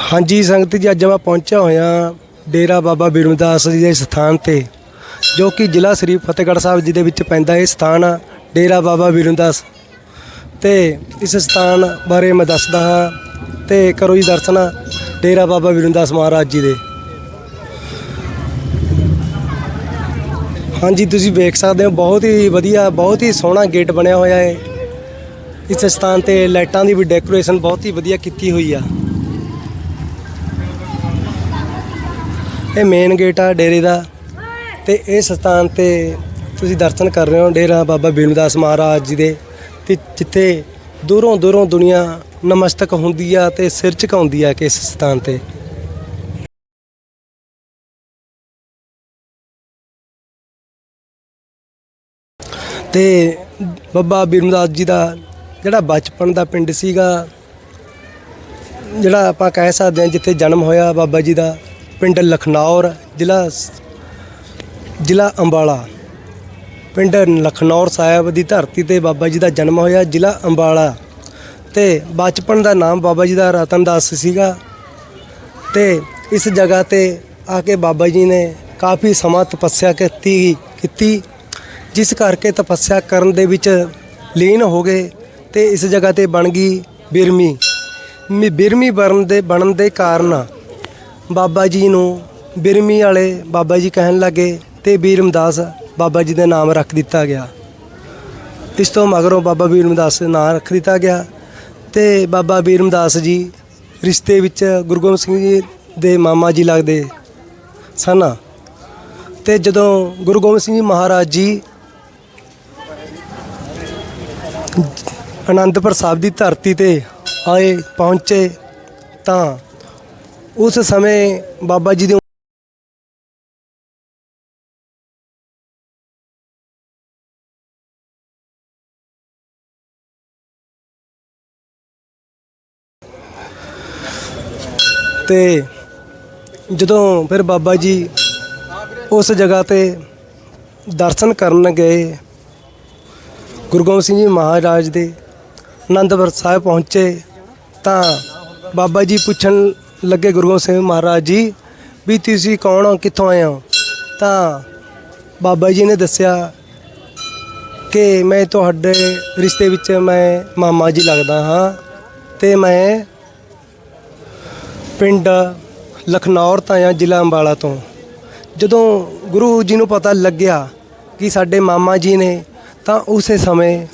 ਹਾਂਜੀ, ਸੰਗਤ ਜੀ, ਅੱਜ ਮੈਂ ਪਹੁੰਚਿਆ ਹੋਇਆ ਡੇਰਾ ਬਾਬਾ ਬੀਰਮਦਾਸ ਜੀ ਦੇ ਸਥਾਨ ਤੇ, ਜੋ ਕਿ ਜ਼ਿਲ੍ਹਾ ਸ੍ਰੀ ਫਤਿਹਗੜ੍ਹ ਸਾਹਿਬ ਜੀ ਦੇ ਵਿੱਚ ਪੈਂਦਾ ਇਹ ਸਥਾਨ ਆ, ਡੇਰਾ ਬਾਬਾ ਬੀਰਮਦਾਸ। ਤੇ ਇਸ ਸਥਾਨ ਬਾਰੇ ਮੈਂ ਦੱਸਦਾ ਹਾਂ ਤੇ ਕਰੋ ਜੀ ਦਰਸ਼ਨ ਡੇਰਾ ਬਾਬਾ ਬੀਰਮਦਾਸ ਮਹਾਰਾਜ ਜੀ ਦੇ। ਹਾਂਜੀ, ਤੁਸੀਂ ਵੇਖ ਸਕਦੇ ਹੋ, ਬਹੁਤ ਹੀ ਵਧੀਆ, ਬਹੁਤ ਹੀ ਸੋਹਣਾ ਗੇਟ ਬਣਿਆ ਹੋਇਆ ਹੈ। ਇਸ ਸਥਾਨ ਤੇ ਲਾਈਟਾਂ ਦੀ ਵੀ ਡੈਕੋਰੇਸ਼ਨ ਬਹੁਤ ਹੀ ਵਧੀਆ ਕੀਤੀ ਹੋਈ ਆ। ਇਹ ਮੇਨ ਗੇਟ ਆ, ਡੇਰੇ ਦਾ। ਤੇ ਇਸ ਸਥਾਨ ਤੇ ਤੁਸੀਂ ਦਰਸ਼ਨ ਕਰ ਰਹੇ ਹੋ ਡੇਰਾ ਬਾਬਾ ਬੀਮਦਾਸ ਮਹਾਰਾਜ ਜੀ ਦੇ। ਤੇ ਜਿੱਥੇ ਦੂਰੋਂ ਦੂਰੋਂ ਦੁਨੀਆ ਨਮਸਤਕ ਹੁੰਦੀ ਆ ਤੇ ਸਿਰ ਝੁਕਾਉਂਦੀ ਆ ਕਿ ਇਸ ਸਥਾਨ ਤੇ। ਤੇ ਬਾਬਾ ਬੀਮਦਾਸ ਜੀ ਦਾ ਜਿਹੜਾ ਬਚਪਨ ਦਾ ਪਿੰਡ ਸੀਗਾ, ਜਿਹੜਾ ਆਪਾਂ ਕਹਿ ਸਕਦੇ ਹਾਂ ਜਿੱਥੇ ਜਨਮ ਹੋਇਆ ਬਾਬਾ ਜੀ ਦਾ ਪਿੰਡ ਲਖਨੌਰ, ਜ਼ਿਲ੍ਹਾ ਜ਼ਿਲ੍ਹਾ ਅੰਬਾਲਾ। ਪਿੰਡ ਲਖਨੌਰ ਸਾਹਿਬ ਦੀ ਧਰਤੀ ਤੇ ਬਾਬਾ ਜੀ ਦਾ ਜਨਮ ਹੋਇਆ, ਜ਼ਿਲ੍ਹਾ ਅੰਬਾਲਾ। ਤੇ ਬਚਪਨ ਦਾ ਨਾਮ ਬਾਬਾ ਜੀ ਦਾ ਰਤਨਦਾਸ ਸੀਗਾ। ਤੇ ਇਸ ਜਗ੍ਹਾ ਤੇ ਆ ਕੇ ਬਾਬਾ ਜੀ ਨੇ ਕਾਫੀ ਸਮਾਂ ਤਪੱਸਿਆ ਕੀਤੀ ਕੀਤੀ, ਜਿਸ ਕਰਕੇ ਤਪੱਸਿਆ ਕਰਨ ਦੇ ਵਿੱਚ ਲੀਨ ਹੋ ਗਏ ਤੇ ਇਸ ਜਗ੍ਹਾ ਤੇ ਬਣ ਗਈ ਬਿਰਮੀ। ਮੀ- ਬਿਰਮੀ ਬਰਨ ਦੇ, ਬਣਨ ਦੇ ਕਾਰਨ ਬਾਬਾ ਜੀ ਨੂੰ ਬਿਰਮੀ ਵਾਲੇ ਬਾਬਾ ਜੀ ਕਹਿਣ ਲੱਗੇ ਤੇ ਬੀਰਮਦਾਸ ਬਾਬਾ ਜੀ ਦਾ ਨਾਮ ਰੱਖ ਦਿੱਤਾ ਗਿਆ। ਇਸ ਤੋਂ ਮਗਰੋਂ ਬਾਬਾ ਬੀਰਮਦਾਸ ਦਾ ਨਾਮ ਰੱਖ ਦਿੱਤਾ ਗਿਆ ਤੇ ਬਾਬਾ ਬੀਰਮਦਾਸ ਜੀ ਰਿਸ਼ਤੇ ਵਿੱਚ ਗੁਰੂ ਗੋਬਿੰਦ ਸਿੰਘ ਜੀ ਦੇ ਮਾਮਾ ਜੀ ਲੱਗਦੇ ਸਨ। ਤੇ ਜਦੋਂ ਗੁਰੂ ਗੋਬਿੰਦ ਸਿੰਘ ਜੀ ਮਹਾਰਾਜ ਜੀ ਅਨੰਦਪੁਰ ਸਾਹਿਬ ਦੀ ਧਰਤੀ ਤੇ ਆਏ ਪਹੁੰਚੇ ਤਾਂ ਉਸ ਸਮੇਂ ਬਾਬਾ ਜੀ ਦੀ ਤੇ ਜਦੋਂ ਫਿਰ ਬਾਬਾ ਜੀ ਉਸ ਜਗ੍ਹਾ ਤੇ ਦਰਸ਼ਨ ਕਰਨ ਗਏ, ਗੁਰੂ ਗੋਬਿੰਦ ਸਿੰਘ ਜੀ ਮਹਾਰਾਜ ਦੇ ਆਨੰਦਪੁਰ ਸਾਹਿਬ ਪਹੁੰਚੇ, ਤਾਂ ਬਾਬਾ ਜੀ ਪੁੱਛਣ ਲੱਗੇ ਗੁਰੂ ਗੋਬਿੰਦ ਸਿੰਘ ਮਹਾਰਾਜ ਜੀ, ਵੀ ਤੁਸੀਂ ਕੌਣ ਹੋ, ਕਿੱਥੋਂ ਆਏ ਹੋ? ਤਾਂ ਬਾਬਾ ਜੀ ਨੇ ਦੱਸਿਆ ਕਿ ਮੈਂ ਤੁਹਾਡੇ ਰਿਸ਼ਤੇ ਵਿੱਚ ਮੈਂ ਮਾਮਾ ਜੀ ਲੱਗਦਾ ਹਾਂ ਤੇ ਮੈਂ ਪਿੰਡ ਲਖਨੌਰ ਤਾਂ ਆ ਜ਼ਿਲ੍ਹਾ ਅੰਬਾਲਾ ਤੋਂ। ਜਦੋਂ ਗੁਰੂ ਜੀ ਨੂੰ ਪਤਾ ਲੱਗਿਆ ਕਿ ਸਾਡੇ ਮਾਮਾ ਜੀ ਨੇ, ਤਾਂ ਉਸੇ ਸਮੇਂ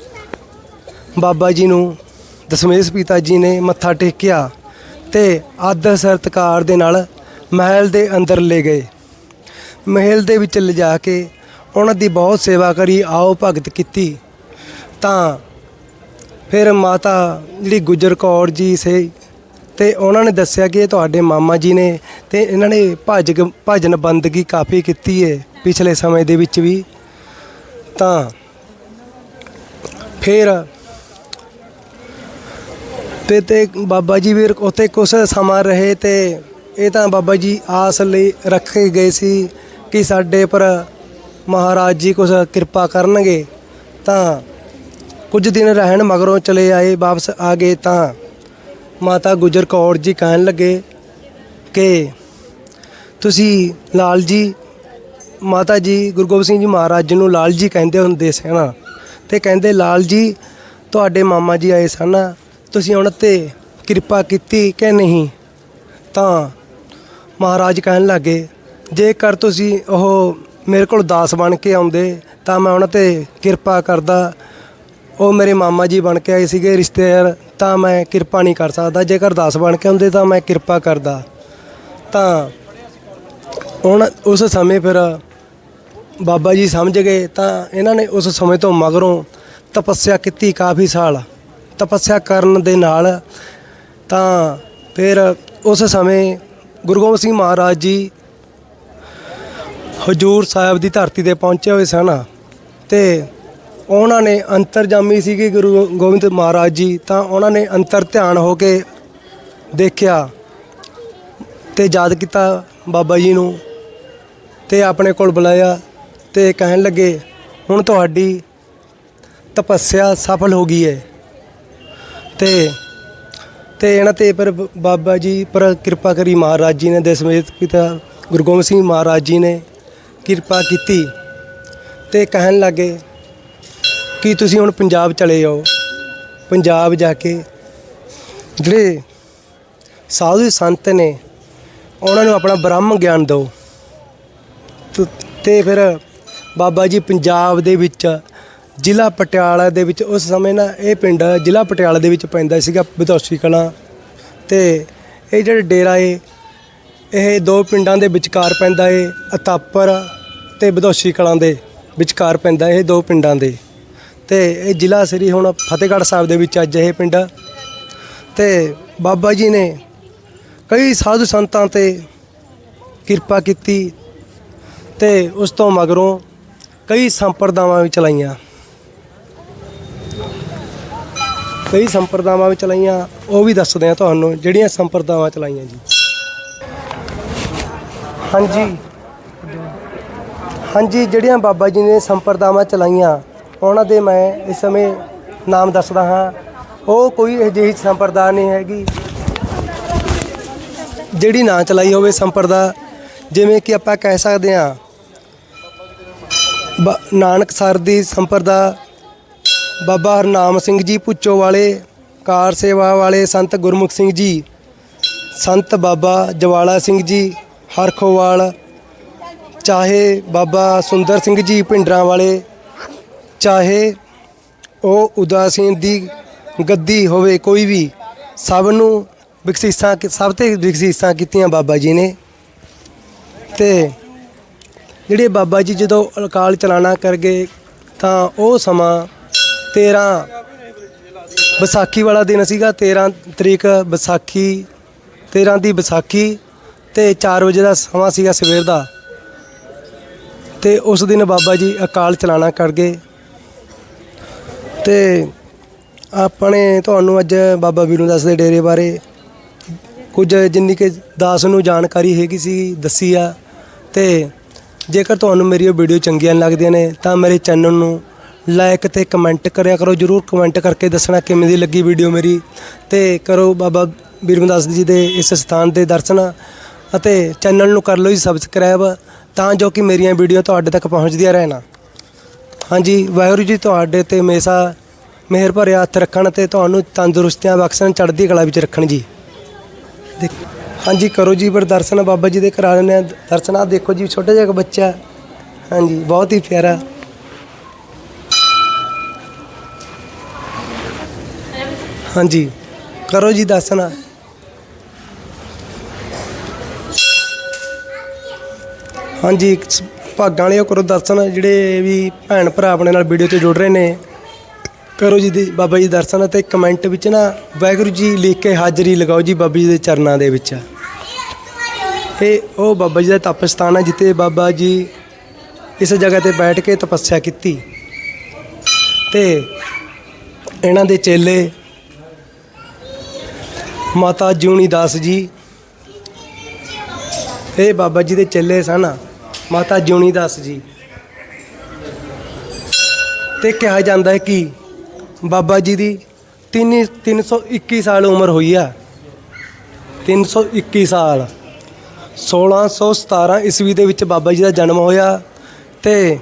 ਬਾਬਾ ਜੀ ਨੂੰ ਦਸ਼ਮੇਸ਼ ਪਿਤਾ ਜੀ ਨੇ ਮੱਥਾ ਟੇਕਿਆ ਤੇ ਆਦਰ ਸਤਿਕਾਰ ਦੇ ਨਾਲ ਮਹਿਲ ਦੇ ਅੰਦਰ ਲੈ ਗਏ। ਮਹਿਲ ਦੇ ਵਿੱਚ ਲਿਜਾ ਕੇ ਉਹਨਾਂ ਦੀ ਬਹੁਤ ਸੇਵਾ ਕਰੀ, ਆਓ ਭਗਤ ਕੀਤੀ। ਤਾਂ ਫਿਰ ਮਾਤਾ ਜਿਹੜੀ ਗੁਜਰ ਕੌਰ ਜੀ ਸੀ ਤੇ ਉਹਨਾਂ ਨੇ ਦੱਸਿਆ ਕਿ ਇਹ ਤੁਹਾਡੇ ਮਾਮਾ ਜੀ ਨੇ ਤੇ ਇਹਨਾਂ ਨੇ ਭਜ ਭਜਨ ਬੰਦਗੀ ਕਾਫੀ ਕੀਤੀ ਹੈ ਪਿਛਲੇ ਸਮੇਂ ਦੇ ਵਿੱਚ ਵੀ। ਤਾਂ ਫਿਰ ਤੇ ਤੇ ਬਾਬਾ ਜੀ ਵੀ ਉੱਥੇ ਕੁਝ ਸਮਾਂ ਰਹੇ ਤੇ ਇਹ ਤਾਂ ਬਾਬਾ ਜੀ ਆਸ ਲਈ ਰੱਖੇ ਗਏ ਸੀ ਕਿ ਸਾਡੇ ਪਰ ਮਹਾਰਾਜ ਜੀ ਕੁਝ ਕਿਰਪਾ ਕਰਨਗੇ, ਤਾਂ ਕੁਝ ਦਿਨ ਰਹਿਣ ਮਗਰੋਂ ਚਲੇ ਆਏ, ਵਾਪਸ ਆ ਗਏ ਤਾਂ ਮਾਤਾ ਗੁਜਰ ਕੌਰ ਜੀ ਕਹਿਣ ਲੱਗੇ ਕਿ ਤੁਸੀਂ ਲਾਲ ਜੀ, ਮਾਤਾ ਜੀ, ਗੁਰੂ ਗੋਬਿੰਦ ਸਿੰਘ ਜੀ ਮਹਾਰਾਜ ਜੀ ਨੂੰ ਲਾਲ ਜੀ ਕਹਿੰਦੇ ਹੁੰਦੇ ਸਨ ਤੇ ਕਹਿੰਦੇ ਲਾਲ ਜੀ, ਤੁਹਾਡੇ ਮਾਮਾ ਜੀ ਆਏ ਸਨ ਤੁਸੀਂ ਉਹਨਾਂ ਤੇ ਕਿਰਪਾ ਕੀਤੀ ਕਿ ਨਹੀਂ? ਤਾਂ ਮਹਾਰਾਜ ਕਹਿਣ ਲੱਗੇ, ਜੇਕਰ ਤੁਸੀਂ ਉਹ ਮੇਰੇ ਕੋਲ ਦਾਸ ਬਣ ਕੇ ਆਉਂਦੇ, ਤਾਂ ਮੈਂ ਉਹਨਾਂ ਤੇ ਕਿਰਪਾ ਕਰਦਾ। ਉਹ ਮੇਰੇ ਮਾਮਾ ਜੀ ਬਣ ਕੇ ਆਏ ਸੀਗੇ ਰਿਸ਼ਤੇਦਾਰ, ਤਾਂ ਮੈਂ ਕਿਰਪਾ ਨਹੀਂ ਕਰ ਸਕਦਾ। ਜੇਕਰ ਦਾਸ ਬਣ ਕੇ ਆਉਂਦੇ, ਤਾਂ ਮੈਂ ਕਿਰਪਾ ਕਰਦਾ। ਤਾਂ ਹੁਣ ਉਸ ਸਮੇਂ ਫਿਰ ਬਾਬਾ ਜੀ ਸਮਝ ਗਏ, ਤਾਂ ਇਹਨਾਂ ਨੇ ਉਸ ਸਮੇਂ ਤੋਂ ਮਗਰੋਂ ਤਪੱਸਿਆ ਕੀਤੀ ਕਾਫੀ ਸਾਲ। ਤਪੱਸਿਆ ਕਰਨ ਦੇ ਨਾਲ ਤਾਂ ਫਿਰ ਉਸ ਸਮੇਂ ਗੁਰੂ ਗੋਬਿੰਦ ਸਿੰਘ ਮਹਾਰਾਜ ਜੀ ਹਜੂਰ ਸਾਹਿਬ ਦੀ ਧਰਤੀ ਤੇ ਪਹੁੰਚੇ ਹੋਏ ਸਨ ਤੇ ਉਹਨਾਂ ਨੇ ਅੰਤਰਜਾਮੀ ਸੀਗੇ ਗੁਰੂ ਗੋਬਿੰਦ ਮਹਾਰਾਜ ਜੀ, ਤਾਂ ਉਹਨਾਂ ਨੇ ਅੰਤਰ ਧਿਆਨ ਹੋ ਕੇ ਦੇਖਿਆ ਤੇ ਯਾਦ ਕੀਤਾ ਬਾਬਾ ਜੀ ਨੂੰ ਤੇ ਆਪਣੇ ਕੋਲ ਬੁਲਾਇਆ ਤੇ ਕਹਿਣ ਲੱਗੇ, ਹੁਣ ਤੁਹਾਡੀ ਤਪੱਸਿਆ ਸਫਲ ਹੋ ਗਈ ਹੈ ਤੇ ਤੇ ਇਹਨਾਂ ਤੇ ਪਰ ਬ- ਬਾਬਾ ਜੀ ਪਰ ਕਿਰਪਾ ਕਰੀ ਮਹਾਰਾਜ ਜੀ ਨੇ ਦਸਮੇਤ ਪਿਤਾ ਗੁਰੂ ਗੋਬਿੰਦ ਸਿੰਘ ਮਹਾਰਾਜ ਜੀ ਨੇ ਕਿਰਪਾ ਕੀਤੀ ਤੇ ਕਹਿਣ ਲੱਗੇ ਕਿ ਤੁਸੀਂ ਹੁਣ ਪੰਜਾਬ ਚਲੇ ਜਾਓ। ਪੰਜਾਬ ਜਾ ਕੇ ਜਿਹੜੇ ਸਾਧੂ ਸੰਤ ਨੇ, ਉਹਨਾਂ ਨੂੰ ਆਪਣਾ ਬ੍ਰਹਮ ਗਿਆਨ ਦਿਓ। ਤ- ਤੇ ਫਿਰ ਬਾਬਾ ਜੀ ਪੰਜਾਬ ਦੇ ਵਿੱਚ ਜ਼ਿਲ੍ਹਾ ਪਟਿਆਲਾ ਦੇ ਵਿੱਚ ਉਸ ਸਮੇਂ ਨਾ ਇਹ ਪਿੰਡ ਜ਼ਿਲ੍ਹਾ ਪਟਿਆਲਾ ਦੇ ਵਿੱਚ ਪੈਂਦਾ ਸੀਗਾ ਬਧੌਸੀ ਕਲਾਂ ਤੇ ਇਹ ਜਿਹੜਾ ਡੇਰਾ ਏ, ਇਹ ਦੋ ਪਿੰਡਾਂ ਦੇ ਵਿਚਕਾਰ ਪੈਂਦਾ ਏ, ਅਤਾਪਰ ਤੇ ਬਧੌਸੀ ਕਲਾਂ ਦੇ ਵਿਚਕਾਰ ਪੈਂਦਾ ਇਹ ਦੋ ਪਿੰਡਾਂ ਦੇ। ਤੇ ਇਹ ਜ਼ਿਲ੍ਹਾ ਸ੍ਰੀ ਹੁਣ ਫਤਿਹਗੜ੍ਹ ਸਾਹਿਬ ਦੇ ਵਿੱਚ ਅੱਜ ਇਹ ਪਿੰਡ। ਤੇ ਬਾਬਾ ਜੀ ਨੇ ਕਈ ਸਾਧੂ ਸੰਤਾਂ ਤੇ ਕਿਰਪਾ ਕੀਤੀ ਤੇ ਉਸ ਤੋਂ ਮਗਰੋਂ ਕਈ ਸੰਪਰਦਾਵਾਂ ਵੀ ਚਲਾਈਆਂ। ਕਈ ਸੰਪਰਦਾਵਾਂ ਵੀ ਚਲਾਈਆਂ, ਉਹ ਵੀ ਦੱਸਦੇ ਆ ਤੁਹਾਨੂੰ, ਜਿਹੜੀਆਂ ਸੰਪਰਦਾਵਾਂ ਚਲਾਈਆਂ ਜੀ। ਹਾਂਜੀ। ਹਾਂਜੀ, ਜਿਹੜੀਆਂ ਬਾਬਾ ਜੀ ਨੇ ਸੰਪਰਦਾਵਾਂ ਚਲਾਈਆਂ, ਉਹਨਾਂ ਦੇ ਮੈਂ ਇਸ ਸਮੇਂ ਨਾਮ ਦੱਸਦਾ ਹਾਂ। ਉਹ ਕੋਈ ਅਜਿਹੀ ਸੰਪਰਦਾ ਨਹੀਂ ਹੈਗੀ। ਜਿਹੜੀ ਨਾ ਚਲਾਈ ਹੋਵੇ ਸੰਪਰਦਾ, ਜਿਵੇਂ ਕਿ ਆਪਾਂ ਕਹਿ ਸਕਦੇ ਹਾਂ, ਬ- ਨਾਨਕ ਸਰ ਦੀ ਸੰਪਰਦਾ ਬਾਬਾ ਹਰਨਾਮ ਸਿੰਘ ਜੀ ਪੁੱਚੋ ਵਾਲੇ, ਕਾਰ ਸੇਵਾ ਵਾਲੇ ਸੰਤ ਗੁਰਮੁਖ ਸਿੰਘ ਜੀ, ਸੰਤ ਬਾਬਾ ਜਵਾਲਾ ਸਿੰਘ ਜੀ, ਹਰਖੋਵਾਲ, ਚਾਹੇ ਬਾਬਾ ਸੁੰਦਰ ਸਿੰਘ ਜੀ ਭਿੰਡਰਾਂ ਵਾਲੇ, ਚਾਹੇ ਉਹ ਉਦਾਸੀਨ ਦੀ ਗੱਦੀ ਹੋਵੇ ਕੋਈ ਵੀ, ਸਭ ਨੂੰ ਵਿਕਸੀਸਾਂ ਕੀ- ਸਭ ਤੇ ਵਿਕਸੀਸਾਂ ਕੀਤੀਆਂ ਬਾਬਾ ਜੀ ਨੇ। ਤੇ ਜਿਹੜੇ ਬਾਬਾ ਜੀ ਜਦੋਂ ਅਕਾਲ ਚਲਾਣਾ ਕਰ ਗਏ, ਤਾਂ ਉਹ ਸਮਾਂ 13 ਵਿਸਾਖੀ ਵਾਲਾ ਦਿਨ ਸੀਗਾ 13 ਤਰੀਕ ਵਿਸਾਖੀ 13 ਦੀ ਵਿਸਾਖੀ ਤੇ 4 ਵਜੇ ਦਾ ਸਮਾਂ ਸੀਗਾ ਸਵੇਰ ਦਾ। ਤੇ ਉਸ ਦਿਨ ਬਾਬਾ ਜੀ ਅਕਾਲ ਚਲਾਣਾ ਕਰ ਗਏ। ਤੇ ਆਪਣੇ ਤੁਹਾਨੂੰ ਅੱਜ ਬਾਬਾ ਵੀਰੂ ਦਾਸ ਦੇ ਡੇਰੇ ਬਾਰੇ। ਕੁਝ ਜਿੰਨੀ ਕਿ ਦਾਸ ਨੂੰ ਜਾਣਕਾਰੀ ਹੈਗੀ ਸੀ, ਦੱਸੀ ਆ। ਤੇ ਜੇਕਰ ਤੁਹਾਨੂੰ ਮੇਰੀ ਇਹ ਵੀਡੀਓ ਚੰਗੀਆਂ ਲੱਗਦੀਆਂ ਨੇ, ਤਾਂ ਮੇਰੇ ਚੈਨਲ ਨੂੰ ਲਾਈਕ ਤੇ ਕਮੈਂਟ ਕਰਿਆ ਕਰੋ, ਜਰੂਰ ਕਮੈਂਟ ਕਰਕੇ ਦੱਸਣਾ ਕਿਵੇਂ ਦੀ ਲੱਗੀ ਵੀਡੀਓ ਮੇਰੀ ਤੇ ਕਰੋ ਬਾਬਾ ਵੀਰਮਦਾਸ ਜੀ ਦੇ ਇਸ ਸਥਾਨ ਦੇ ਦਰਸ਼ਨ ਅਤੇ ਚੈਨਲ ਨੂੰ ਕਰ ਲਓ ਜੀ ਸਬਸਕ੍ਰਾਈਬ ਤਾਂ ਜੋ ਕਿ ਮੇਰੀਆਂ ਵੀਡੀਓ ਤੁਹਾਡੇ ਤੱਕ ਪਹੁੰਚਦੀਆਂ ਰਹਿਣ। ਹਾਂਜੀ, ਵਾਹਿਗੁਰੂ ਜੀ ਤੁਹਾਡੇ ਤੇ ਹਮੇਸ਼ਾ ਮਿਹਰ ਭਰਿਆ ਹੱਥ ਰੱਖਣ ਤੇ ਤੁਹਾਨੂੰ ਤੰਦਰੁਸਤੀਆਂ ਬਖਸ਼ਣ, ਚੜ੍ਹਦੀ ਕਲਾ ਵਿੱਚ ਰੱਖਣ ਜੀ। ਦੇਖ- ਹਾਂਜੀ, ਕਰੋ ਜੀ ਪਰ ਦਰਸ਼ਨ, ਬਾਬਾ ਜੀ ਦੇ ਕਰਾ ਲੈਂਦੇ ਹਾਂ ਦਰਸ਼ਨ ਦੇਖੋ ਜੀ, ਛੋਟਾ ਜਿਹਾ ਇੱਕ ਬੱਚਾ। ਹਾਂਜੀ, ਬਹੁਤ ਹੀ ਪਿਆਰਾ। ਹਾਂਜੀ। ਕਰੋ ਜੀ ਦਰਸ਼ਨ। ਹਾਂਜੀ ਸ- ਭਾਗਾਂ ਵਾਲਿਓ ਕਰੋ ਦਰਸ਼ਨ, ਜਿਹੜੇ ਵੀ ਭੈਣ ਭਰਾ ਆਪਣੇ ਨਾਲ ਵੀਡੀਓ ਤੇ ਜੁੜ ਰਹੇ ਨੇ। ਕਰੋ ਜੀ ਦੀ, ਬਾਬਾ ਜੀ ਦਰਸ਼ਨ ਅਤੇ ਕਮੈਂਟ ਵਿੱਚ ਨਾ ਵਾਹਿਗੁਰੂ ਜੀ ਲਿਖ ਕੇ ਹਾਜ਼ਰੀ ਲਗਾਓ ਜੀ ਬਾਬਾ ਜੀ ਦੇ ਚਰਨਾਂ ਦੇ ਵਿੱਚ। ਇਹ ਉਹ ਬਾਬਾ ਜੀ ਦਾ ਤਪ ਸਥਾਨ ਹੈ, ਜਿੱਥੇ ਬਾਬਾ ਜੀ ਇਸ ਜਗ੍ਹਾ ਤੇ ਬੈਠ ਕੇ ਤਪੱਸਿਆ ਕੀਤੀ। ਤੇ ਇਹਨਾਂ ਦੇ ਚੇਲੇ ਮਾਤਾ ਜੂਣੀ ਦਾਸ ਜੀ। ਇਹ ਬਾਬਾ ਜੀ ਦੇ ਚੇਲੇ ਸਨ। ਮਾਤਾ ਜੂਣੀ ਦਾਸ ਜੀ। ਤੇ ਕਿਹਾ ਜਾਂਦਾ ਹੈ ਕਿ ਬਾਬਾ ਜੀ ਦੀ ਤਿੰਨ 321 ਸਾਲ ਉਮਰ ਹੋਈ ਆ। 321 ਸਾਲ। 1617 ਈਸਵੀ ਦੇ ਵਿੱਚ ਬਾਬਾ ਜੀ ਦਾ ਜਨਮ ਹੋਇਆ ਤੇ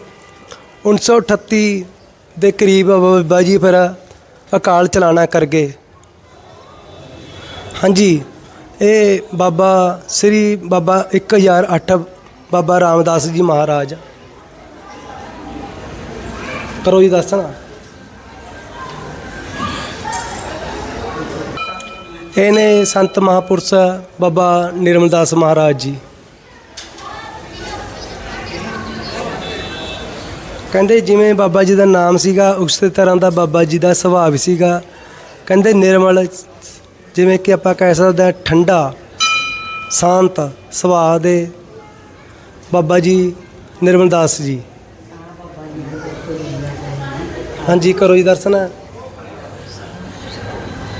1938 ਦੇ ਕਰੀਬ ਬਾਬਾ ਜੀ ਫਿਰ ਅਕਾਲ ਚਲਾਣਾ ਕਰ ਗਏ। ਹਾਂਜੀ, ਇਹ ਬਾਬਾ ਸ੍ਰੀ ਬਾਬਾ 1008 ਬਾਬਾ ਰਾਮਦਾਸ ਜੀ ਮਹਾਰਾਜ। ਕਰੋ ਜੀ ਦੱਸਣਾ ਇਹ ਨੇ ਸੰਤ ਮਹਾਪੁਰਸ਼ ਬਾਬਾ ਨਿਰਮਲ ਦਾਸ ਮਹਾਰਾਜ ਜੀ। ਕਹਿੰਦੇ ਜਿਵੇਂ ਬਾਬਾ ਜੀ ਦਾ ਨਾਮ ਸੀਗਾ, ਉਸੇ ਤਰ੍ਹਾਂ ਦਾ ਬਾਬਾ ਜੀ ਦਾ ਸੁਭਾਅ ਸੀਗਾ। ਕਹਿੰਦੇ ਨਿਰਮਲ ਜਿਵੇਂ ਕਿ ਆਪਾਂ ਕਹਿ ਸਕਦੇ ਹਾਂ ਠੰਡਾ, ਸ਼ਾਂਤ ਸੁਭਾਅ ਦੇ ਬਾਬਾ ਜੀ ਨਿਰਮਲ ਦਾਸ ਜੀ। ਹਾਂਜੀ, ਕਰੋ ਜੀ ਦਰਸ਼ਨ।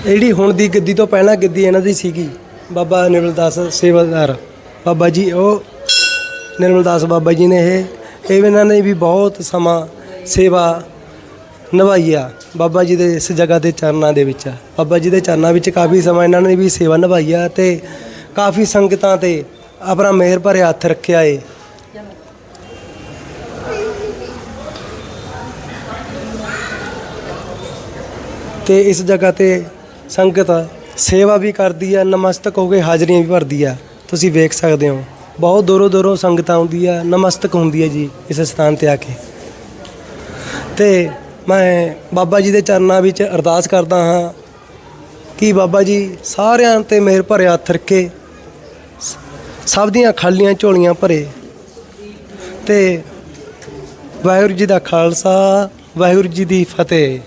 ਜਿਹੜੀ ਹੁਣ ਦੀ ਗੱਦੀ ਤੋਂ ਪਹਿਲਾਂ ਗੱਦੀ ਇਹਨਾਂ ਦੀ ਸੀਗੀ, ਬਾਬਾ ਨਿਰਮਲ ਦਾਸ ਸੇਵਾਦਾਰ। ਬਾਬਾ ਜੀ, ਉਹ ਨਿਰਮਲ ਦਾਸ ਬਾਬਾ ਜੀ ਨੇ ਇਹ ਇਹਨਾਂ ਨੇ ਵੀ ਬਹੁਤ ਸਮਾਂ ਸੇਵਾ ਨਿਭਾਈ ਆ ਬਾਬਾ ਜੀ ਦੇ ਇਸ ਜਗ੍ਹਾ ਦੇ ਚਰਨਾਂ ਦੇ ਵਿੱਚ। ਬਾਬਾ ਜੀ ਦੇ ਚਰਨਾਂ ਵਿੱਚ ਕਾਫੀ ਸਮਾਂ ਇਹਨਾਂ ਨੇ ਵੀ ਸੇਵਾ ਨਿਭਾਈ ਆ ਤੇ ਕਾਫੀ ਸੰਗਤਾਂ ਤੇ ਆਪਣਾ ਮਿਹਰ ਭਰਿਆ ਹੱਥ ਰੱਖਿਆ ਏ। ਤੇ ਇਸ ਜਗ੍ਹਾ ਤੇ ਸੰਗਤ ਸੇਵਾ ਵੀ ਕਰਦੀ ਆ, ਨਮਸਤਕ ਹੋ ਕੇ ਹਾਜ਼ਰੀਆਂ ਵੀ ਭਰਦੀ ਆ। ਤੁਸੀਂ ਵੇਖ ਸਕਦੇ ਹੋ, ਬਹੁਤ ਦੂਰੋਂ ਦੂਰੋਂ ਸੰਗਤ ਆਉਂਦੀ ਆ, ਨਮਸਤਕ ਹੁੰਦੀ ਆ ਜੀ ਇਸ ਸਥਾਨ ਤੇ ਆ ਕੇ। ਤੇ ਮੈਂ ਬਾਬਾ ਜੀ ਦੇ ਚਰਨਾਂ ਵਿੱਚ ਅਰਦਾਸ ਕਰਦਾ ਹਾਂ ਕਿ ਬਾਬਾ ਜੀ ਸਾਰਿਆਂ ਤੇ ਮਿਹਰ ਭਰਿਆ ਹੱਥ ਰੱਖੇ ਸ- ਸਭ ਦੀਆਂ ਖਾਲੀਆਂ ਝੋਲੀਆਂ ਭਰੇ। ਤੇ ਵਾਹਿਗੁਰੂ ਜੀ ਦਾ ਖਾਲਸਾ, ਵਾਹਿਗੁਰੂ ਜੀ ਦੀ ਫਤਿਹ।